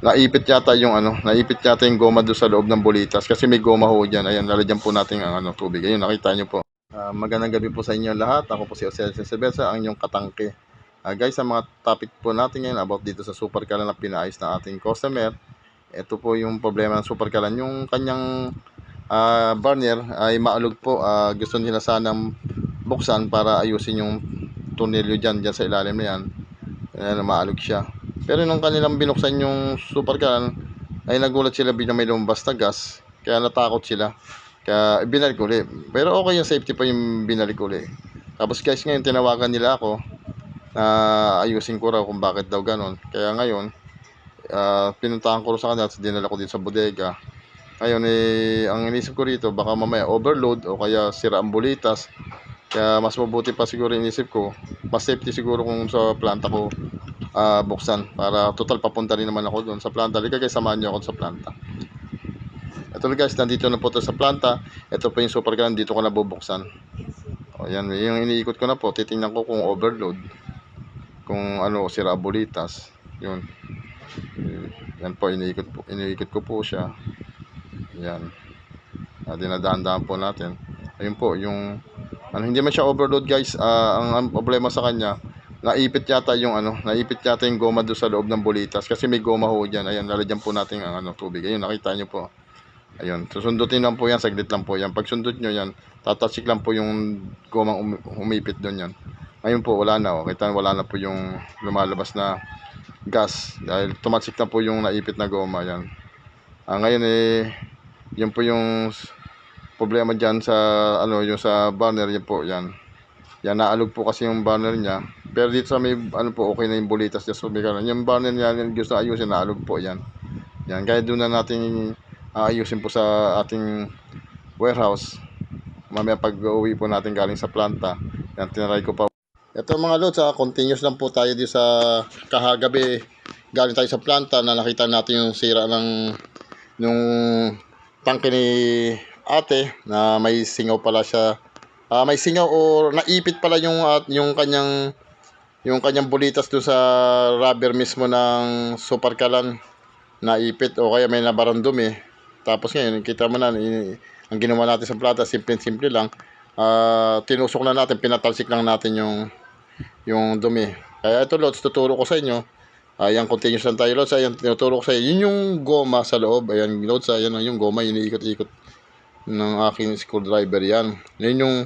Naipit yata yung ano, naipit yata yung goma doon sa loob ng bulitas kasi may goma ho dyan. Ayan, lalagyan po natin ang ano, tubig. Ayun, nakita nyo po. Ah, magandang gabi po sa inyo lahat. Ako po si Jose Sebesa, ang inyong katangke. Ah, guys, ang mga topic po natin ngayon about dito sa super kalan na pinaayos ng ating customer. Ito po yung problema ng super kalan. Yung kanyang ah, burner ay maalog po. Ah, gusto nila sanang buksan para ayusin yung tornilyo dyan, dyan sa ilalim na yan. Ayan, maalog siya. Pero nung kanilang binuksan yung super can, ay nagulat sila bigla may lumabas na gas. Kaya natakot sila. Kaya binalik uli. Pero okay yung safety pa yung binalik uli. Tapos guys ngayon tinawagan nila ako na ayusin ko raw kung bakit daw ganon. Kaya ngayon, ah, pinuntahan ko sa kanila at dinala ko din sa bodega. Ngayon eh, ang inisip ko rito, baka mamaya overload o kaya sira ang bulitas. Kaya mas mabuti pa siguro inisip ko, mas safety siguro kung sa planta ko ah, buksan para total papunta rin naman ako doon sa planta. Liga guys, samahan niyo ako sa planta. Ito guys, nandito na po to sa planta. Ito po yung super gun, dito ko na bubuksan. O yan, yung iniikot ko na po, titingnan ko kung overload. Kung ano, sira bulitas. Yun. Yan po, iniikot, po, iniikot ko po siya. Yan. Uh, dinadaan-daan po natin. Ayun po, yung ano, hindi man siya overload guys. Ah, ang, ang problema sa kanya, naipit yata yung ano, naipit yata yung goma doon sa loob ng bulitas kasi may goma ho diyan. Ayan, lalagyan po natin ang ano, tubig. Ayun, nakita niyo po. Ayun, susundutin lang po yan, saglit lang po yan. Pag sundot nyo yan, tatasik lang po yung gomang umi- umipit doon yan. Ngayon po, wala na. Oh. Kita wala na po yung lumalabas na gas. Dahil tumatsik na po yung naipit na goma yan. Ah, ngayon eh, yun po yung problema dyan sa, ano, yung sa burner, yun po, yan. Yan, naalog po kasi yung burner niya. Pero dito sa may, ano po, okay na yung bulitas niya. Ganun. Yung burner niya, yung gusto ayusin, naalog po yan. Yan, kaya doon na natin aayusin po sa ating warehouse. Mamaya pag uwi po natin galing sa planta. Yan, tinaray ko pa. Ito mga lods, ah, continuous lang po tayo dito sa kahagabi. Galing tayo sa planta na nakita natin yung sira ng yung tangke ni ate na may singaw pala siya. Ah, may singaw o naipit pala yung at yung kanyang yung kanyang bulitas do sa rubber mismo ng super kalan naipit o kaya may nabarandom eh. Tapos ngayon, kita mo na, ang ginawa natin sa plata, simple-simple lang. Ah, tinusok na natin, pinatalsik lang natin yung yung dumi. Kaya ito, Lods, tuturo ko sa inyo. Ayan, continuous lang tayo, Lods. Ayan, tinuturo ko sa inyo. Yun yung goma sa loob. Ayan, Lods, ayan yung goma, iniikot-ikot ng aking screwdriver yan. Yun yung,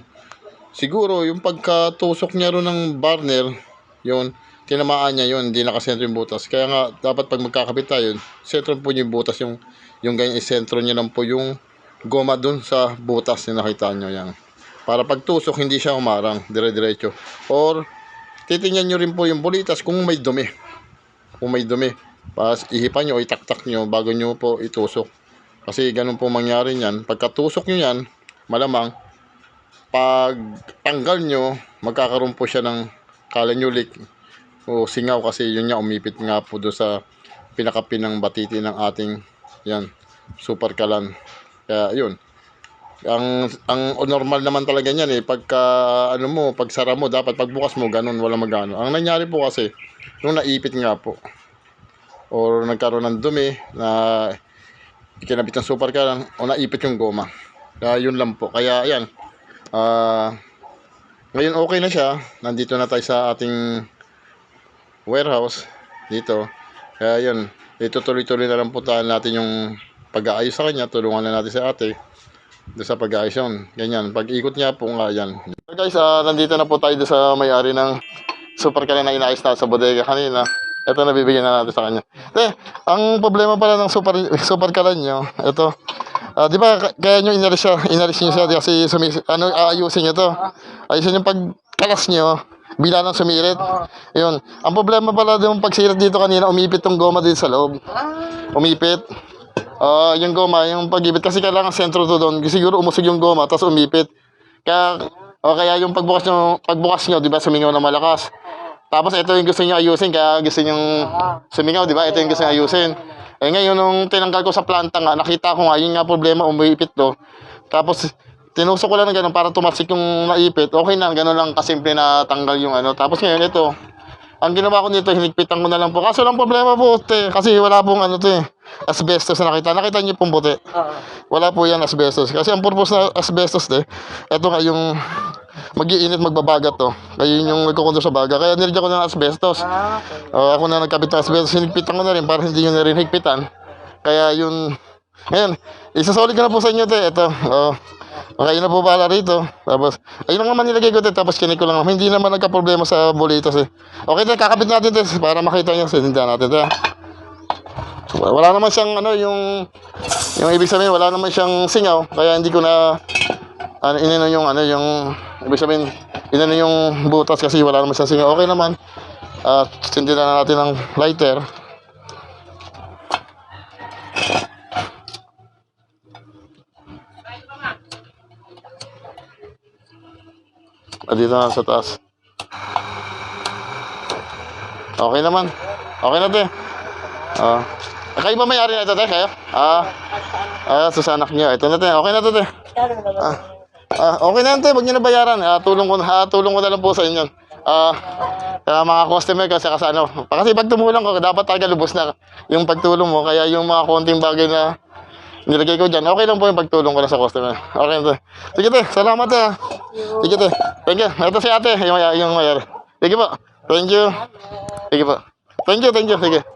siguro, yung pagkatusok niya ron ng burner, yun, tinamaan niya yun, hindi nakasentro yung butas. Kaya nga, dapat pag magkakabit tayo, sentro po yung butas, yung, yung ganyan, isentro niya lang po yung goma dun sa butas na nakita nyo yan. Para pagtusok, hindi siya umarang, dire-diretso. Or, titingnan nyo rin po yung bulitas kung may dumi. Kung may dumi. Pas ihipan nyo o itaktak nyo bago nyo po itusok. Kasi ganun po mangyari niyan. Pagkatusok nyo yan, malamang, pag tanggal nyo, magkakaroon po siya ng kalanulik o singaw kasi yun nga umipit nga po doon sa pinakapin ng batiti ng ating yan, super kalan. Kaya yun. Ang ang normal naman talaga niyan eh pagka ano mo, pag sara mo dapat pagbukas mo ganun wala magano. Ang nangyari po kasi nung naipit nga po or nagkaroon ng dumi na ikinabit ng super kalan o naipit yung goma. Kaya yun lang po. Kaya ayan. Ah ngayon okay na siya. Nandito na tayo sa ating warehouse dito. Kaya yun, itutuloy-tuloy na lang po natin yung pag-aayos sa kanya. Tulungan na natin si ate doon sa pag-aayos yun. Ganyan. Pag ikot niya po nga yan. So guys, ah, nandito na po tayo sa may-ari ng super kalan na inaayos na sa bodega kanina. Ito nabibigyan na natin sa kanya. Eh, ang problema pala ng super super kalan nyo, ito. Ah, di ba kaya nyo inalis siya, inalis nyo siya kasi sumi, ano, aayusin nyo to. Ayusin yung pagkalas nyo, bila ng sumirit. Yun. Ang problema pala yung pagsirit dito kanina, umipit tong goma dito sa loob. Umipit. Ah, yung goma, yung pag-ibit kasi kailangan sentro to doon. Siguro umusog yung goma tapos umipit. Kaya o kaya yung pagbukas nyo, pagbukas nyo, 'di ba, sumingaw na malakas. Tapos ito yung gusto niyo ayusin kaya gusto niyo sumingaw, 'di ba? Ito yung gusto niyo ayusin. Eh ngayon nung tinanggal ko sa planta nga, nakita ko nga yun nga problema, umipit to. Tapos tinusok ko lang ng ganun para tumaksik yung naipit. Okay na, ganun lang kasimple na tanggal yung ano. Tapos ngayon, ito, ang ginawa ko nito, hinigpitan ko na lang po. Kaso lang problema po, te, kasi wala pong ano to eh, asbestos na nakita. Nakita niyo pong puti. Wala po yan asbestos. Kasi ang purpose na asbestos de, ito nga yung mag-iinit magbabagat to. Kaya yun yung nagkukundo sa baga. Kaya nilagyan ko ng asbestos. Ah, okay. Oh, ako na nagkapit ng asbestos. Hinigpitan ko na rin para hindi nyo na rin higpitan. Kaya yun, ngayon, isasolid ko na po sa inyo, te. Ito, oh. Okay na po pala rito. Tapos, ayun lang naman nilagay ko, te. Tapos kinik ko lang. Hindi naman nagka-problema sa bolitas, eh. Okay, te, kakapit natin, te. Para makita nyo. Sinindihan natin, te. Wala naman siyang, ano, yung, yung ibig sabihin, wala naman siyang singaw. Kaya hindi ko na, ano, inino yung, ano, yung, ibig sabihin, inano yung butas kasi wala naman siyang singaw. Okay naman. At sindihan na natin ng lighter. Ah, dito na sa taas. Okay naman. Okay na, te. Ah. kayo ba may-ari na ito, te? Kayo? Ah. Ah, sa anak niyo. Ito na, te. Okay na to, te. Ah. Ah, okay na, te. Huwag niyo na bayaran. Ah, tulong ko, ah, tulong ko na lang po sa inyo. Ah, kaya mga customer kasi kasi ano, kasi pag tumulong ko, dapat talaga lubos na yung pagtulong mo. Kaya yung mga konting bagay na nilagay ko dyan, okay lang po yung pagtulong ko na sa customer. Okay na. Sige, te. Salamat, te. ah. Sige, te. Thank you. Ito si ate, yung, yung mayar. Sige po. Thank you. Sige po. Thank you, thank you. Sige.